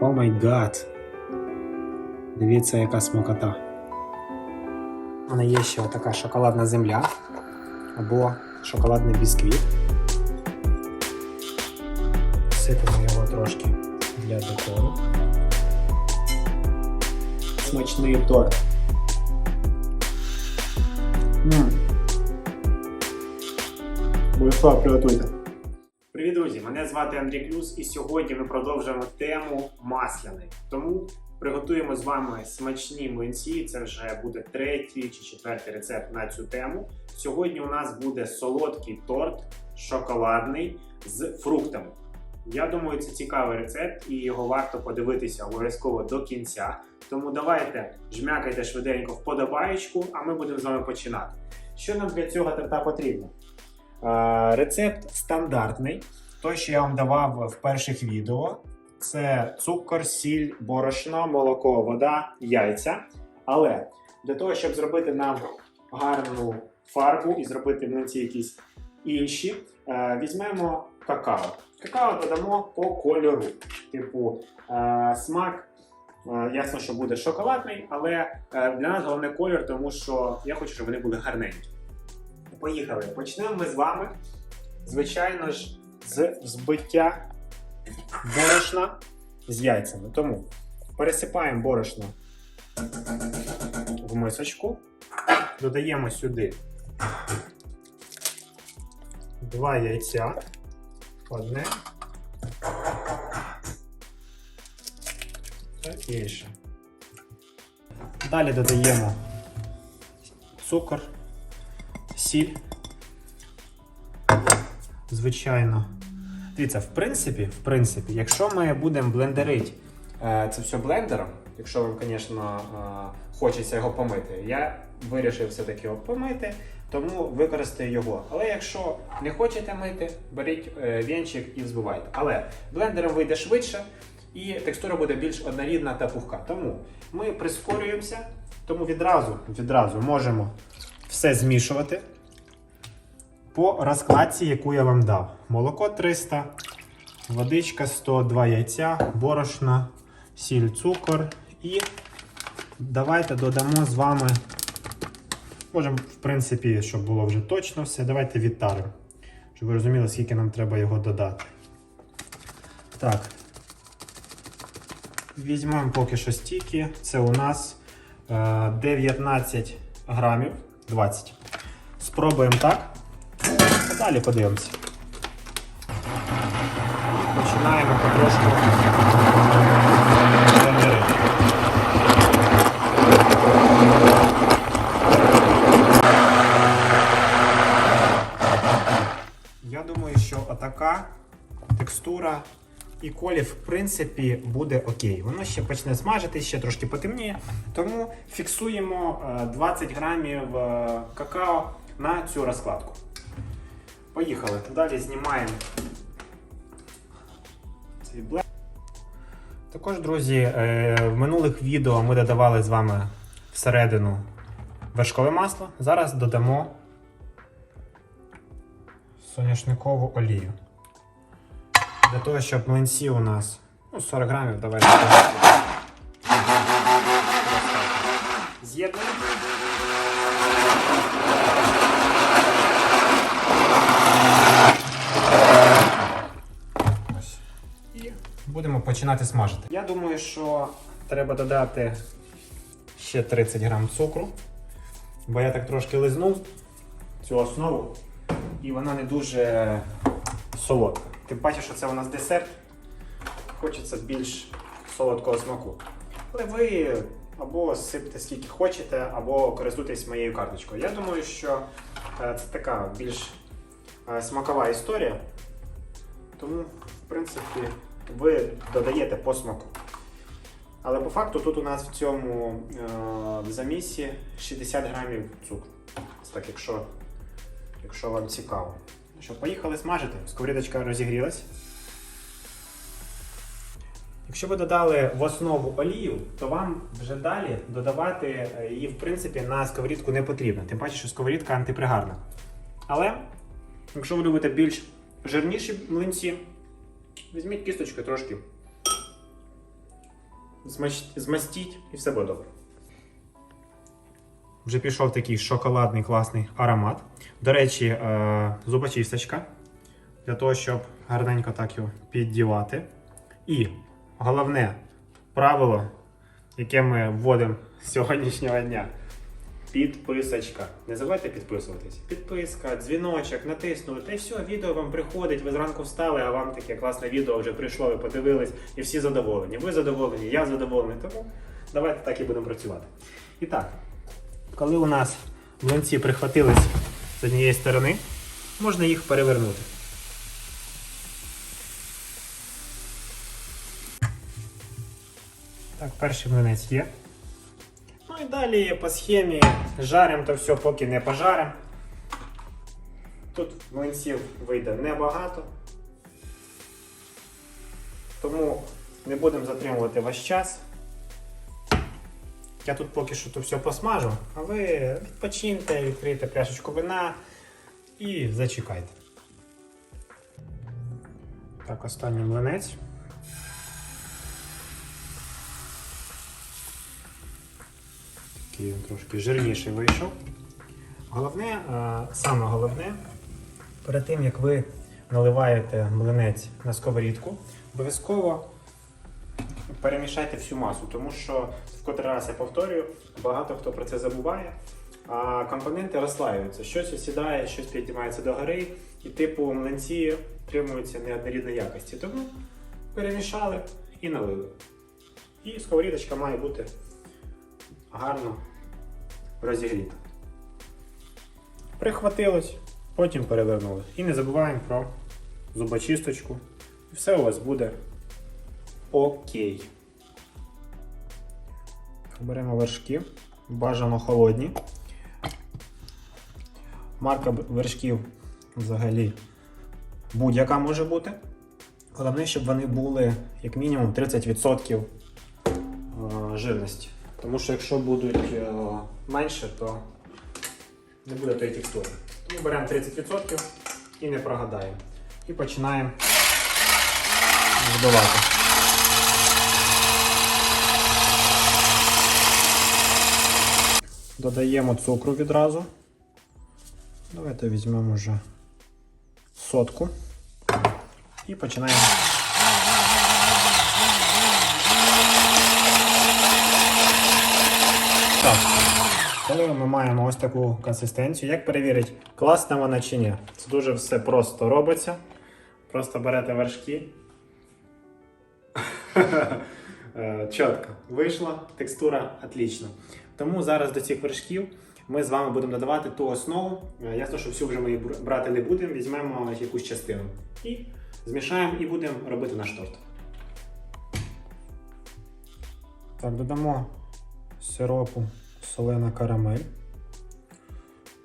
О май гад. Дивіться, яка смакота. У мене є ще така шоколадна земля або шоколадний бісквіт. Сипемо його трошки для декору. Смачний торт. Ммм. Обов'язково приготуйте. Привіт, друзі! Мене звати Андрій Клюс, і сьогодні ми продовжуємо тему масляний. Тому приготуємо з вами смачні млинці. Це вже буде третій чи четвертий рецепт на цю тему. Сьогодні у нас буде солодкий торт шоколадний з фруктами. Я думаю, це цікавий рецепт, і його варто подивитися обов'язково до кінця. Тому давайте жмякайте швиденько вподобаєчку, а ми будемо з вами починати. Що нам для цього торта потрібно? Е, Рецепт стандартний. Той, що я вам давав в перших відео, це цукор, сіль, борошно, молоко, вода, яйця. Але для того, щоб зробити нам гарну фарбу і зробити млинці якісь інші, е, візьмемо какао. Какао додамо по кольору. Типу, е, смак, ясно, що буде шоколадний, але для нас головне колір, тому що я хочу, щоб вони були гарненькі. Поїхали. Почнемо ми з вами, звичайно ж, з збиття борошна з яйцями. Тому пересипаємо борошно в мисочку, додаємо сюди два яйця, одне інше. Далі додаємо цукор сіль. Звичайно. Дивіться, в принципі, в принципі, якщо ми будемо блендерити е, це все блендером, якщо вам, звісно, е, хочеться його помити, я вирішив все-таки його помити, тому використаю його. Але якщо не хочете мити, беріть е, вінчик і взбивайте. Але блендером вийде швидше і текстура буде більш однорідна та пухка. Тому ми прискорюємося, тому відразу, відразу можемо все змішувати по розкладці, яку я вам дав. Молоко 300, водичка 100, 2 яйця, борошно, сіль, цукор. І давайте додамо з вами. Можемо, в принципі, щоб було вже точно все, давайте відтаримо, щоб ви розуміли, скільки нам треба його додати. Так. Візьмемо поки що стільки. Це у нас е, 19 грамів. 20. Спробуємо так. Далі подивимося. Починаємо потрошку. Я думаю, що отака текстура і колір, в принципі, буде окей. Воно ще почне смажитись, ще трошки потемніє. Тому фіксуємо е, 20 грамів е, какао на цю розкладку. Поїхали. Далі знімаємо цей блек. Також, друзі, е, в минулих відео ми додавали з вами всередину вершкове масло. Зараз додамо соняшникову олію. Для того, щоб млинці у нас ну, 40 грамів, давайте. З'єднуємо. Будемо починати смажити. Я думаю, що треба додати ще 30 грам цукру, бо я так трошки лизнув цю основу, і вона не дуже солодка. Тим паче, що це у нас десерт. Хочеться більш солодкого смаку. Але ви або сипте скільки хочете, або користуйтесь моєю карточкою. Я думаю, що е, це така більш е, смакова історія. Тому, в принципі, ви додаєте по смаку. Але по факту тут у нас в цьому е, замісі 60 грамів цукру. Так, якщо, якщо вам цікаво. Що, поїхали смажити. Сковорідочка розігрілась. Якщо ви додали в основу олію, то вам вже далі додавати е, її, в принципі, на сковорідку не потрібно. Тим паче, що сковорідка антипригарна. Але, якщо ви любите більш жирніші млинці, візьміть кісточку трошки змастіть і все буде добре. Вже пішов такий шоколадний класний аромат. До речі, е, зубочисточка для того, щоб гарненько так його піддівати. І головне правило, яке ми вводимо з сьогоднішнього дня. Підписочка. Не забувайте підписуватись. Підписка, дзвіночок, натиснули. Та й все, відео вам приходить. Ви зранку встали, а вам таке класне відео вже прийшло, ви подивились, і всі задоволені. Ви задоволені, я задоволений. Тому давайте так і будемо працювати. І так, коли у нас млинці прихватились з однієї сторони, можна їх перевернути. Так, перший млинець є. Ну і далі по схемі жаримо то все, поки не пожаримо. Тут млинців вийде небагато. Тому не будемо затримувати ваш час. Я тут поки що то все посмажу, а ви відпочиньте, відкрийте пляшечку вина і зачекайте. Так, останній млинець. Такий він трошки жирніший вийшов. Головне, е, саме головне, перед тим як ви наливаєте млинець на сковорідку, обов'язково перемішайте всю масу, тому що в котрий раз я повторюю, багато хто про це забуває. А компоненти розслаюються. Щось осідає, щось піднімається до гори, і типу млинці отримуються неоднорідної якості. Тому перемішали і налили. І сковорідочка має бути гарно розігріта. Прихватилось, потім перевернули. І не забуваємо про зубочисточку. І все у вас буде окей. Беремо вершки, бажано холодні. Марка вершків взагалі будь-яка може бути. Головне, щоб вони були як мінімум 30% е, жирності. Тому що якщо будуть е, менше, то не буде тої текстури. Тому беремо 30% і не прогадаємо. І починаємо збивати. Додаємо цукру відразу. Давайте візьмемо вже сотку і починаємо. Так. Коли ми маємо ось таку консистенцію, як перевірити, класна вона чи ні? Це дуже все просто робиться. Просто берете вершки. Е, Чітко. Вийшла, текстура отлічна. Тому зараз до цих вершків ми з вами будемо додавати ту основу. Е, Ясно, що всю вже ми її брати не будемо, візьмемо якусь частину. І змішаємо і будемо робити наш торт. Так, додамо сиропу солена карамель.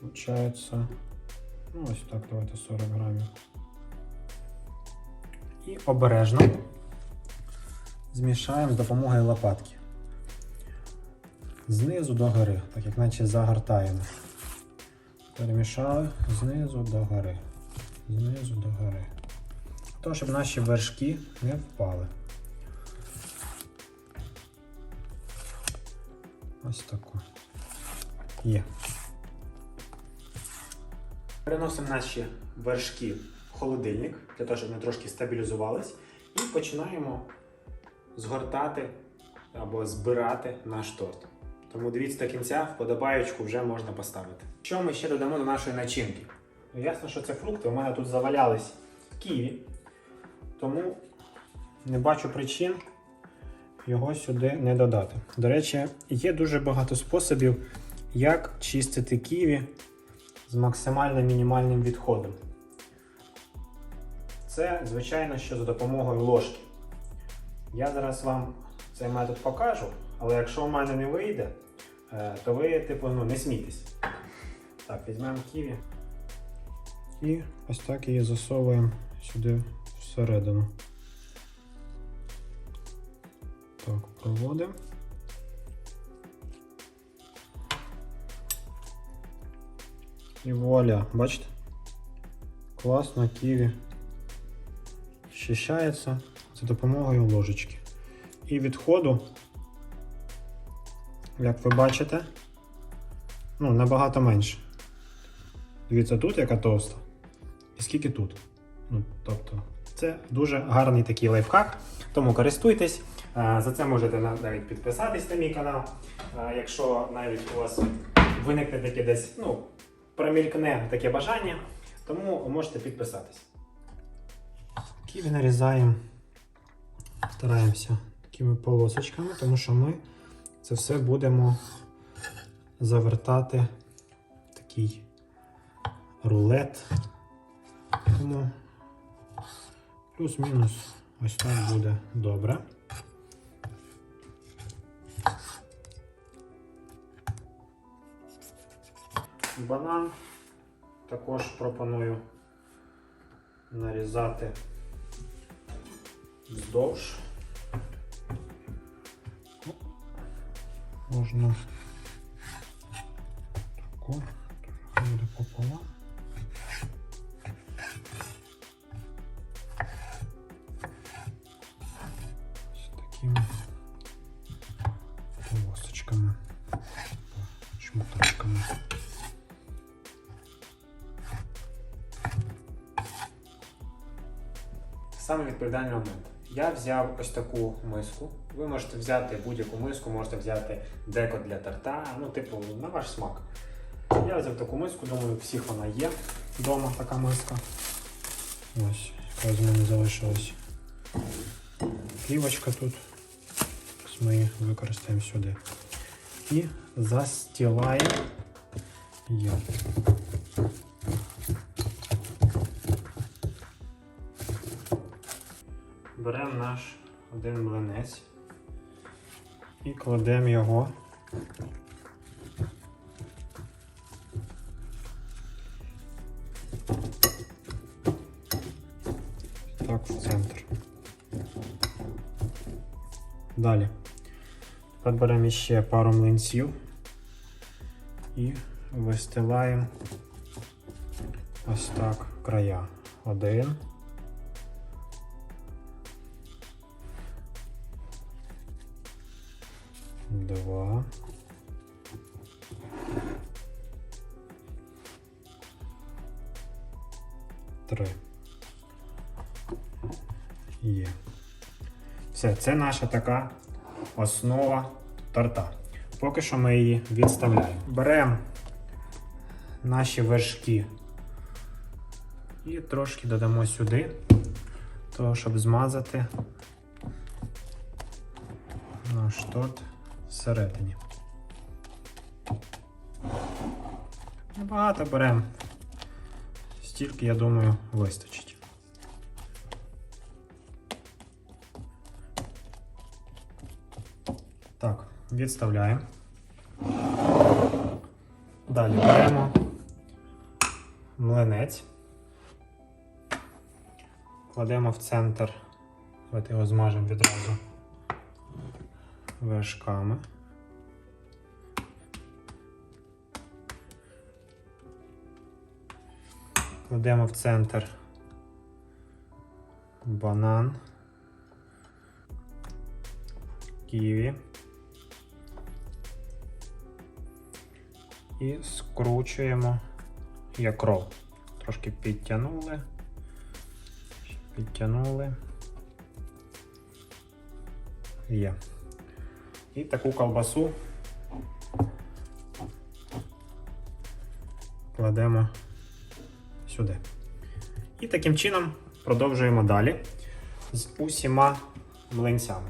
Получається, ну ось так, давайте 40 грамів. І обережно змішаємо з допомогою лопатки. Знизу до гори, так як наче загортаємо. Перемішали знизу до гори. Знизу до гори. То, щоб наші вершки не впали. Ось таку. Є. Переносимо наші вершки в холодильник, для того, щоб вони трошки стабілізувались. І починаємо згортати або збирати наш торт. Тому дивіться до кінця, вподобаючку вже можна поставити. Що ми ще додамо до нашої начинки? Ну, ясно, що це фрукти. У мене тут завалялись ківі, тому не бачу причин його сюди не додати. До речі, є дуже багато способів, як чистити ківі з максимально мінімальним відходом. Це, звичайно, що за допомогою ложки. Я зараз вам цей метод покажу, але якщо у мене не вийде, е, то ви, типу, ну, не смійтесь. Так, візьмемо ківі. І ось так її засовуємо сюди всередину. Так, проводимо. І вуаля, бачите? Класно ківі щищається за допомогою ложечки. І відходу, як ви бачите, ну, набагато менше. Дивіться, тут яка товста. І скільки тут. Ну, тобто, це дуже гарний такий лайфхак, тому користуйтесь. Е, За це можете навіть підписатись на мій канал. Е, Якщо навіть у вас виникне таке десь, ну, промількне таке бажання, тому можете підписатись. Ківі нарізаємо, стараємося такими полосочками, тому що ми це все будемо завертати в такий рулет. Тому плюс-мінус ось так буде добре. Банан також пропоную нарізати вздовж. Можна тако, буде пополам. Саме відповідальний момент. Я взяв ось таку миску. Ви можете взяти будь-яку миску, можете взяти деко для тарта, ну, типу, на ваш смак. Я взяв таку миску, думаю, всіх вона є вдома така миска. Ось, яка з мене залишилась плівочка тут. Ми її використаємо сюди. І застілаємо. Є. Беремо наш один млинець і кладемо його так в центр. Далі. Тепер беремо ще пару млинців і вистилаємо ось так края. Один. Два. Три. Є. Все, це наша така основа торта. Поки що ми її відставляємо. Беремо наші вершки і трошки додамо сюди, того, щоб змазати наш торт всередині. Небагато беремо. Стільки, я думаю, вистачить. Так, відставляємо. Далі беремо млинець. Кладемо в центр. Давайте його змажемо відразу вершками. Кладемо в центр банан, ківі і скручуємо як рол. Трошки підтягнули, підтягнули. Є. І таку колбасу кладемо сюди. І таким чином продовжуємо далі з усіма млинцями.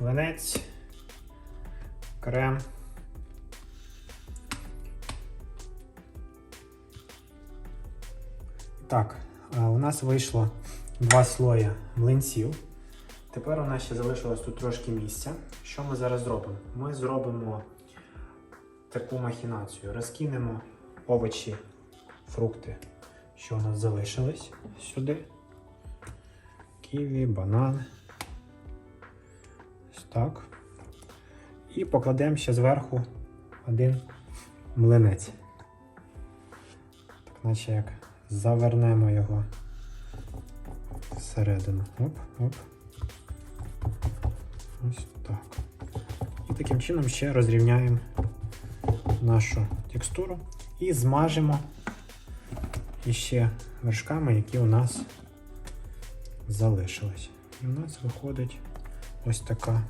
Млинець, крем. Так, у нас вийшло два слої млинців. Тепер у нас ще залишилось тут трошки місця. Що ми зараз зробимо? Ми зробимо таку махінацію. Розкинемо овочі, фрукти, що у нас залишились сюди. Ківі, банан. Ось так. І покладемо ще зверху один млинець. Так, наче як завернемо його всередину. Оп, оп. Ось таким чином ще розрівняємо нашу текстуру і змажемо іще вершками, які у нас залишились. І у нас виходить ось така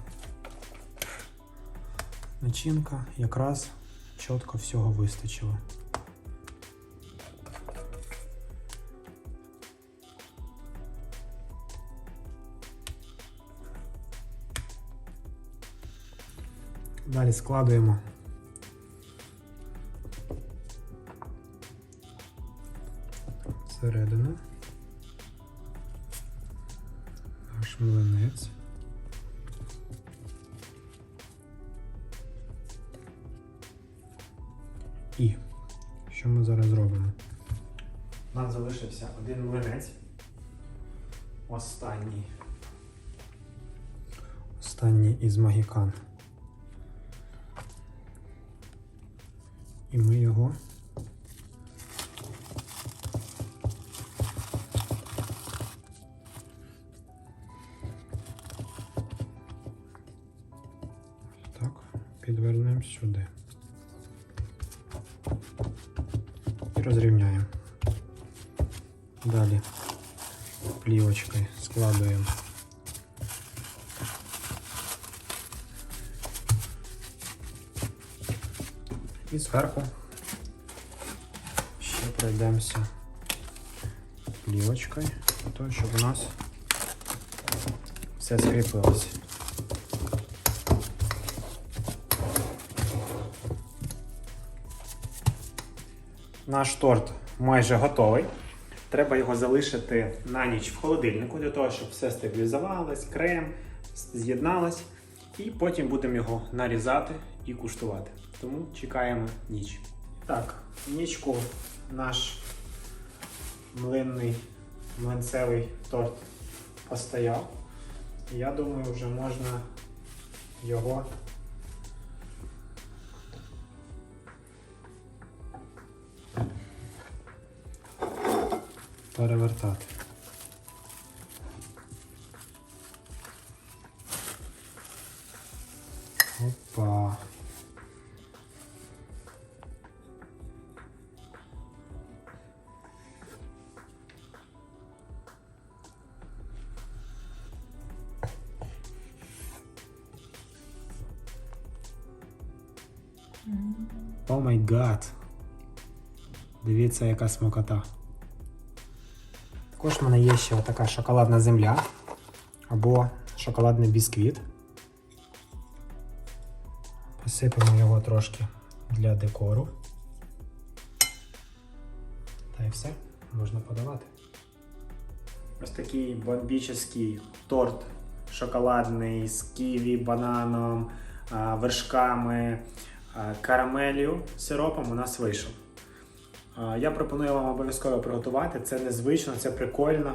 начинка, якраз чітко всього вистачило. Далі складуємо всередину наш млинець. І що ми зараз зробимо? Нам залишився один млинець. Останній. Останній із магікан. І ми його так підвернемо сюди. І розрівняємо. Далі плівочкою складуємо. І зверху ще пройдемося плівочкою, для того, щоб у нас все скріпилося. Наш торт майже готовий. Треба його залишити на ніч в холодильнику, для того, щоб все стабілізувалось, крем з'єдналось. І потім будемо його нарізати і куштувати. Тому чекаємо ніч. Так, нічку наш млинний млинцевий торт постояв. Я думаю, вже можна його перевертати. О май гад. Дивіться, яка смакота. Також в мене є ще така шоколадна земля або шоколадний бісквіт. Посипемо його трошки для декору. Та і все, можна подавати. Ось такий бомбічний торт шоколадний з ківі, бананом, вершками, а, карамелью, сиропом у нас вийшов. Я пропоную вам обов'язково приготувати. Це незвично, це прикольно.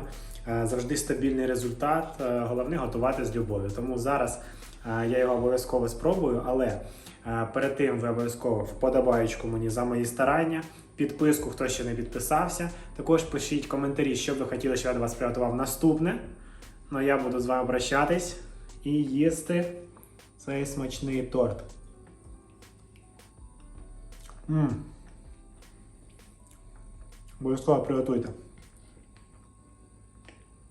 Завжди стабільний результат. Головне готувати з любов'ю. Тому зараз я його обов'язково спробую, але перед тим ви обов'язково вподобаєчку мені за мої старання, підписку, хто ще не підписався. Також пишіть коментарі, що б ви хотіли, щоб я до вас приготував наступне. Ну я буду з вами прощатись і їсти цей смачний торт. Hum. Mm. Boa escola, proveitoita.